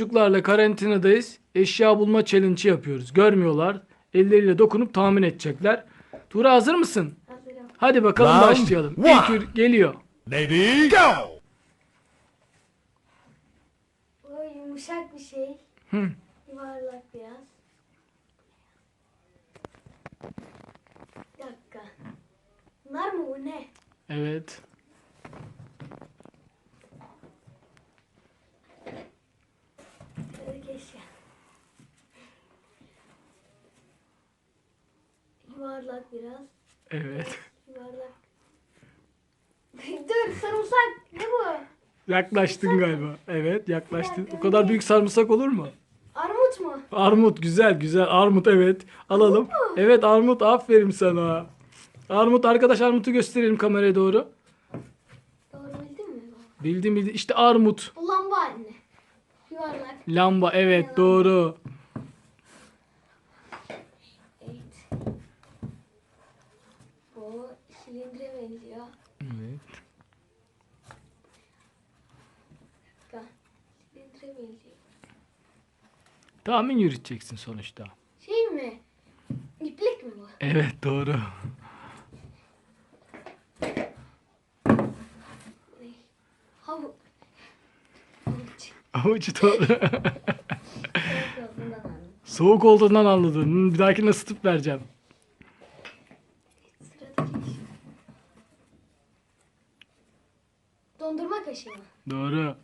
Çocuklarla karantinadayız. Eşya bulma challenge yapıyoruz. Görmüyorlar. Elleriyle dokunup tahmin edecekler. Tuğra hazır mısın? Hazırım. Hadi bakalım Round başlayalım. one. İlk ür- geliyor. Lady, go! O yumuşak bir şey. Hı. Yuvarlak biraz. Bir dakika. Bunlar mı bu ne? Evet. Şöyle eşya. Yuvarlak biraz. Evet. Yuvarlak. Dur sarımsak. Ne bu? Yaklaştın galiba. Evet yaklaştın. O kadar büyük sarımsak olur mu? Armut mu? Armut güzel güzel. Armut evet. Alalım. Evet armut aferin sana. Armut arkadaş armutu gösterelim kameraya doğru. Doğru bildin mi? Bildim bildim. İşte armut. Bu lamba anne. Yuvarlak. Lamba evet doğru. Evet. Bu silindire benziyor. Evet. Dakika. Silindire benziyor. Tahmin yürüteceksin sonuçta. Şey mi? İplik mi bu? Evet doğru. Havu. Havuç. Avuç doğru. Soğuk olduğundan anladın. Bir dahakine ısıtıp vereceğim. Sıradaki iş. Dondurma kaşığı mı? Doğru.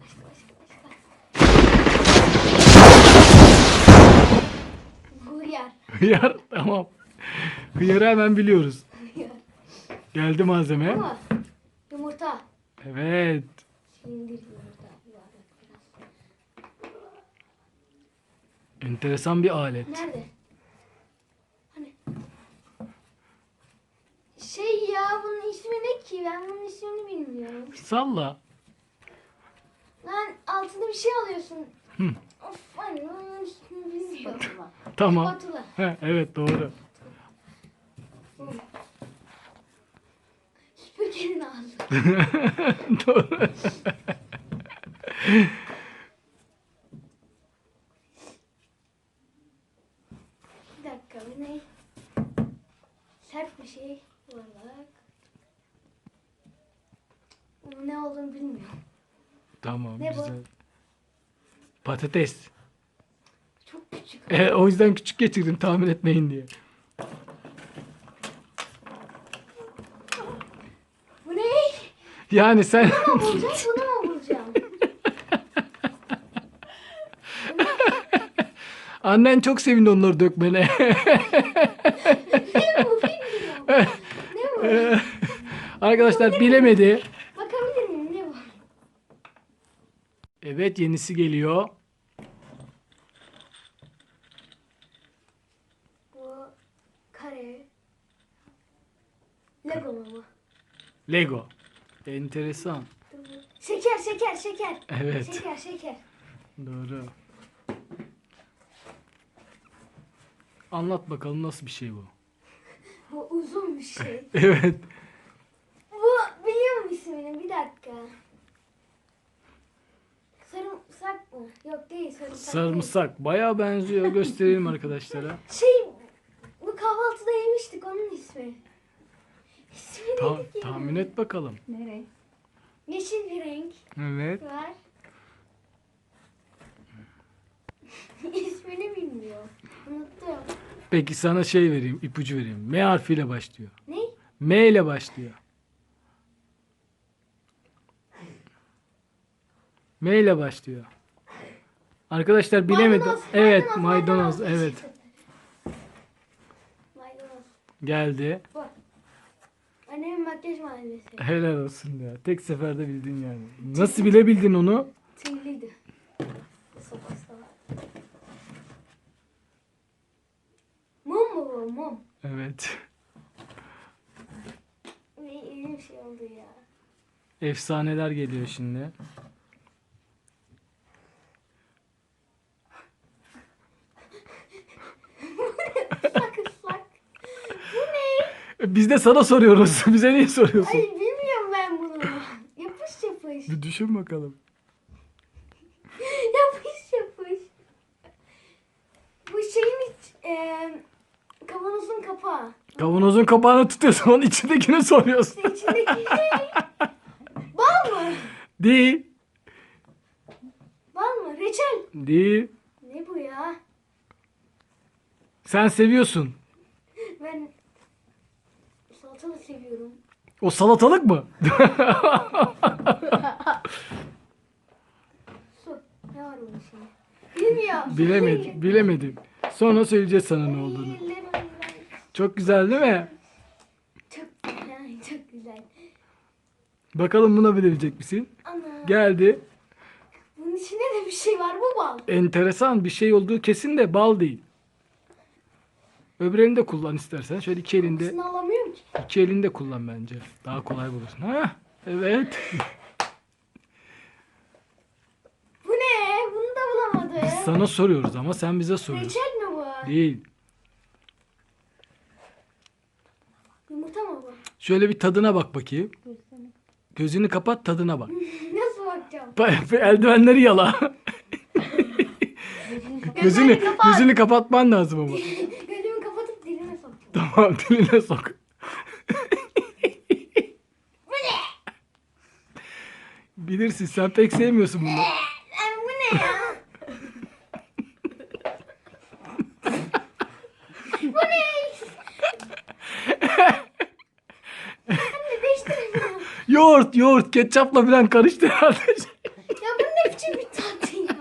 Başka başka başka. Hıyar. Tamam. Hıyarı hemen biliyoruz. Geldi malzeme. Ama yumurta. Evet. Yumurta. Biraz. Enteresan bir alet. Nerede? Hani? Şey ya bunun ismi ne ki? Ben bunun ismini bilmiyorum. Salla. Lan altında bir şey alıyorsun. Hı. Of anne onun ismini bilmiyorum. Tamam. Spatula. Evet doğru. Süpürgenin ağzı. doğru. Bir dakika bu ne? Sert bir şey. Yuvarlak. Bunun ne olduğunu bilmiyorum. Tamam Ne bu? güzel. Patates. Küçük. E, o yüzden küçük getirdim tahmin etmeyin diye. Bu ne? Yani sen Bunu mu bulacağım? Bunu mu bulacağım? annen çok sevindi onları dökmene. ne bu? Bilmiyorum. Ne bu? Arkadaşlar bilemedi. Bakabilir miyim? Ne bu? Evet yenisi geliyor. Bu kare. Lego bu? Lego. Enteresan. Şeker, şeker, şeker. Evet. Şeker, şeker. Doğru. Anlat bakalım nasıl bir şey bu? Bu uzun bir şey. Evet. Bu biliyor musun ismini? Bir dakika. Sarımsak mı? Yok değil sarımsak. Sarımsak. Bayağı benziyor. Gösterelim arkadaşlara. Şey bu kahvaltıda yemiştik onun ismi. Ta- tahmin et bakalım. Ne renk? Yeşil bir renk Evet. var. İsmini bilmiyorum. Unuttum. Peki sana şey vereyim, ipucu vereyim. M harfiyle başlıyor. Ne? M ile başlıyor. M ile başlıyor. Arkadaşlar bilemedi. Maydanoz, Evet, maydanoz. Evet. Maydanoz. Geldi. Bu. Annemin makyaj malzemesi. Helal olsun ya. Tek seferde bildin yani. Nasıl bilebildin onu? Tüylüydü. Sopası da var. Mum mu bu? Mum. Evet. Ne iyi bir şey oldu ya. Efsaneler geliyor şimdi. Islak ıslak. Bu ne? Biz de sana soruyoruz. Bize niye soruyorsun? Ay bilmiyorum ben bunu. Yapış yapış. Bir düşün bakalım. yapış yapış. Bu şeyin iç, e, kavanozun kapağı. Kavanozun kapağını tutuyorsun onun içindekini soruyorsun. İşte içindeki şey. Bal mı? Değil. Bal mı? Reçel. Değil. Ne bu ya? Sen seviyorsun. Ben salatalık seviyorum. O salatalık mı? Su. Ne var bunun içinde? Bilmiyorum. bilemedim. Bilemedim. Sonra söyleyeceğiz sana ne olduğunu. Çok güzel değil mi? Çok güzel. Çok güzel. Bakalım buna bilebilecek misin? Ana. Geldi. Bunun içinde de bir şey var. Bu bal. Enteresan bir şey olduğu kesin de bal değil. Öbür elini de kullan istersen. Şöyle iki elinde, Aslında alamıyorum ki. iki elinde kullan bence. Daha kolay bulursun. Ha? Evet. Bu ne? Bunu da bulamadım. Sana soruyoruz ama sen bize soruyorsun. Reçel mi bu? Değil. Yumurta mı bu? Şöyle bir tadına bak bakayım. Gözünü kapat tadına bak. Nasıl bakacağım? Ba- Eldivenleri yala. gözünü, kapat. gözünü kapatman lazım ama. Tamam diline sok. Bu ne? Bilirsin sen pek sevmiyorsun bunu. Ay, bu ne ya? bu ne? Anne. Yoğurt yoğurt ketçapla falan karıştı herhalde. Ya bu ne biçim bir tatlı ya?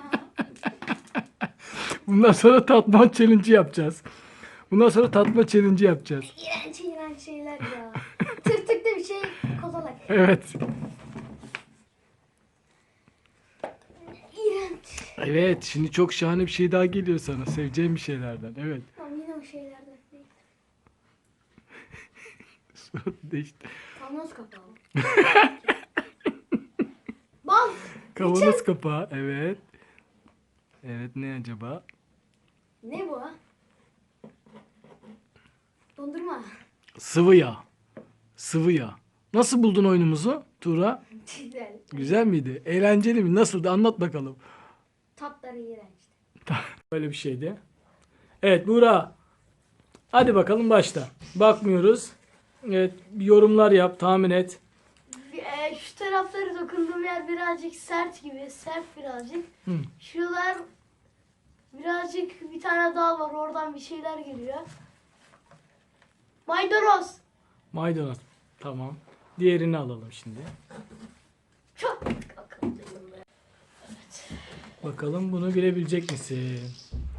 Bundan sonra tatma challenge yapacağız. Bundan sonra tatma challenge yapacağız. İğrenç iğrenç şeyler ya. Tırtıklı bir şey kozalak. Evet. İğrenç. Evet şimdi çok şahane bir şey daha geliyor sana. Seveceğim bir şeylerden. Evet. Tamam yine o şeylerden. Surat değişti. Kavanoz kapağı. Bal. Kavanoz kapağı. Evet. Evet ne acaba? Ne bu? Dondurma. Sıvı yağ. Sıvı yağ. Nasıl buldun oyunumuzu Tuğra? Güzel. Güzel miydi? Eğlenceli mi? Nasıldı? Anlat bakalım. Tatları iğrençti. Böyle bir şeydi. Evet Buğra. Hadi bakalım başla. Bakmıyoruz. Evet yorumlar yap. Tahmin et. E, şu tarafları dokunduğum yer birazcık sert gibi. Sert birazcık. Hı. Şuralar birazcık bir tane dal var. Oradan bir şeyler geliyor. Maydanoz. Maydanoz. Tamam. Diğerini alalım şimdi. Çok akıllıyım ben. Bakalım bunu bilebilecek misin?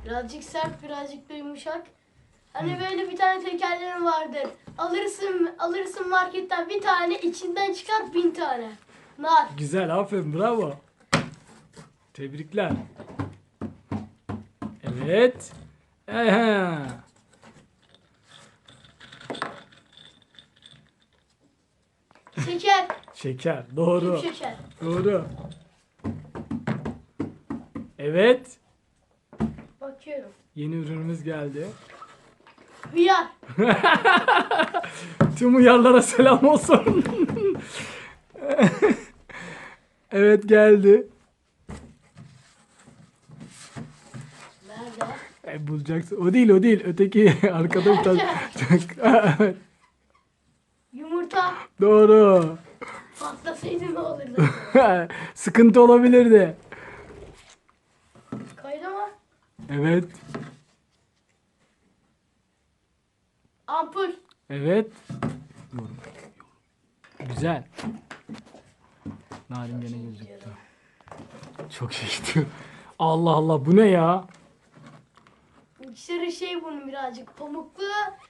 Birazcık sert, birazcık da yumuşak. Hani böyle bir tane tekerleğim vardır. Alırsın, alırsın marketten bir tane, içinden çıkar bin tane. Nar. Güzel. Aferin. Bravo. Tebrikler. Evet. Ehe. Şeker. Doğru. Küp şeker. Doğru. Evet. Bakıyorum. Yeni ürünümüz geldi. Hıyar. Tüm uyarlara selam olsun. evet geldi. Nerede? E, bulacaksın. O değil o değil. Öteki arkada bir tane. Evet, Yumurta. Doğru. Patlasaydı ne olurdu? Sıkıntı olabilirdi. Kaydı mı? Evet. Ampul. Evet. Yorum. Güzel. Narin gene gözüktü. Çok şaşırtıyor. Allah Allah bu ne ya? İçleri şey bunun birazcık pamuklu.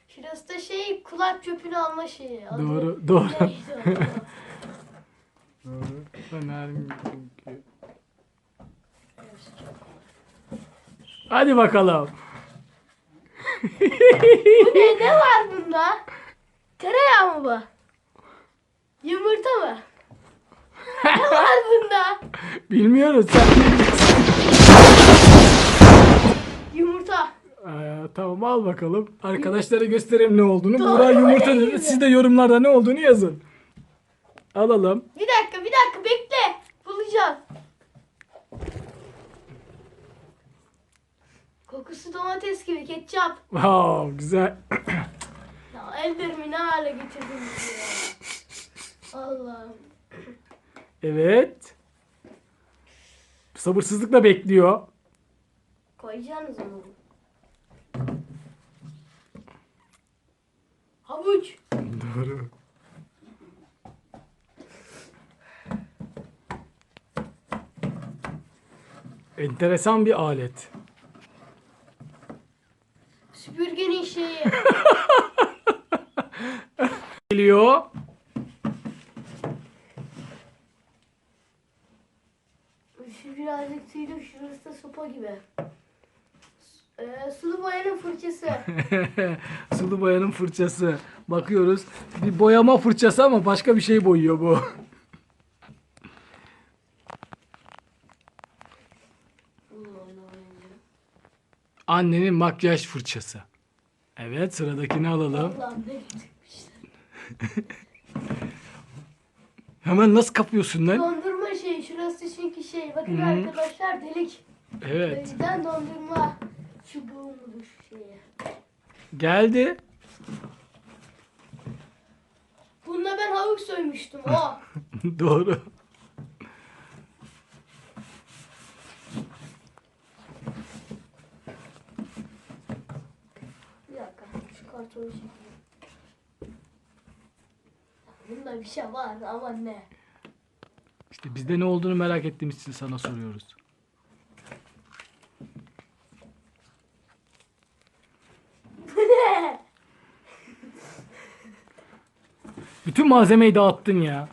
Şurası da şey kulak çöpünü alma şeyi. Adı Doğru, doğru. neydi o? Narin gözüküyor. Hadi bakalım. Bu ne? Ne var bunda? Tereyağı mı bu? Yumurta mı? ne var bunda? Bilmiyoruz sen. Yumurta. Ee, tamam al bakalım. Arkadaşlara gösterelim ne olduğunu. Doğru Buğra yumurta dedi. Siz de yorumlarda ne olduğunu yazın. Alalım. Bir dakika bir dakika bekle. Bulacağız. Kokusu domates gibi ketçap. Wow güzel. ya ellerimi ne hale getirdiniz. Allah'ım. Evet. Sabırsızlıkla bekliyor. Koyacaksınız onu. Havuç. Doğru. Enteresan bir alet. Süpürgenin şeyi. Geliyor. Şu birazcık tüylü, şurası da sopa gibi. Ee, sulu boyanın fırçası. Sulu boyanın fırçası. Bakıyoruz. Bir boyama fırçası ama başka bir şey boyuyor bu. Annenin makyaj fırçası. Evet sıradakini alalım. Hemen nasıl kapıyorsun lan? Dondurma şeyi, şurası çünkü şey. Bakın Hı. arkadaşlar delik. Evet. yüzden dondurma çubuğu mudur şeyi. Geldi. Bununla ben havuç soymuştum. O. Doğru. Bir dakika. Şu kartonu çekeyim. Bunda bir şey var ama ne? İşte bizde ne olduğunu merak ettiğimiz için sana soruyoruz. Ne? Bütün malzemeyi dağıttın ya.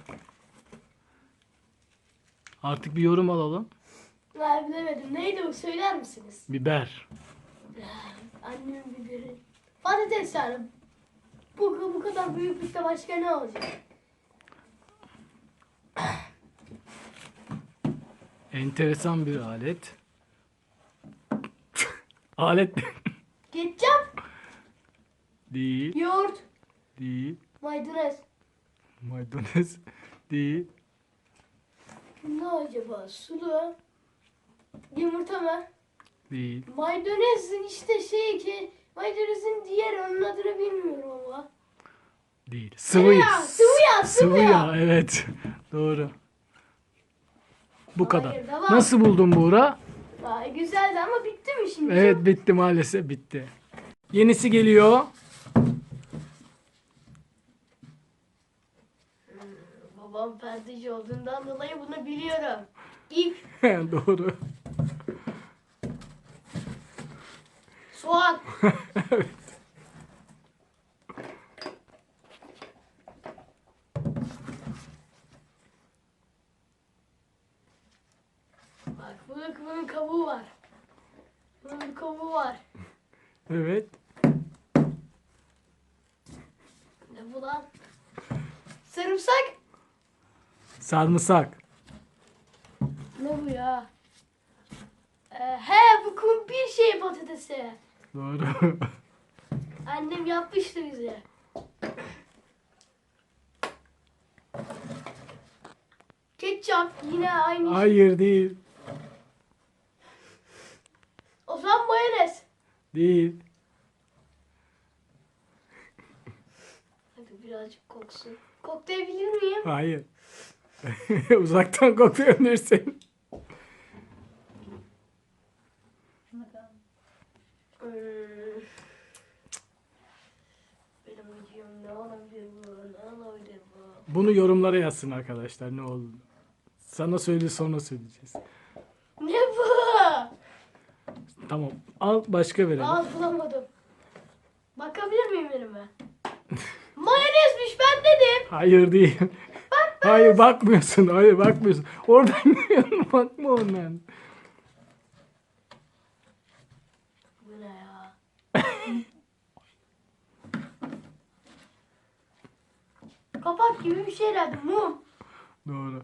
Artık bir yorum alalım. Ben bilemedim. Neydi o? Söyler misiniz? Biber. Annemin biberi. Patates yani. Bu, bu kadar büyüklükte başka ne olacak? Enteresan bir alet. alet Ketçap, değil, yoğurt, değil. maydanoz. Maydanoz değil. Ne acaba? Sulu. Yumurta mı? Değil. Maydanozun işte şey ki maydanozun diğer onun adını bilmiyorum ama. Değil. Sıvı yağ, sıvı yağ, sıvı yağ. evet. Doğru. Bu kadar. Hayır, devam. Nasıl buldun Buğra? Vay güzeldi ama bitti mi şimdi? Evet bitti maalesef bitti. Yenisi geliyor. Babam perdeci olduğundan dolayı bunu biliyorum. İp, Doğru. Evet. Bak bunun, bunun kabuğu var. Bunun bir kabuğu var. Evet. Ne bu lan? Sarımsak. Sarımsak. Ne bu ya? Ee, he bu kumpir şey patatesi. Doğru. Annem yapmıştı bize. Ketçap yine aynı şey. Hayır değil. O zaman mayonez. Değil. Hadi birazcık koksun. Koklayabilir miyim? Hayır. Uzaktan koklayabilirsin. Benim videom ne olabilir bu? Ne olabilir bu? Bunu yorumlara yazsın arkadaşlar ne oldu. Sana söyle sonra söyleyeceğiz. Ne bu? Tamam. Al başka verelim. Aa bulamadım. Bakabilir miyim elime? Mayonezmiş ben dedim. Hayır değil. Hayır bakmıyorsun. Hayır bakmıyorsun. Oradan. Bakma ondan. Bu ne ya? Kapak gibi bir şey herhalde. Mum. Doğru.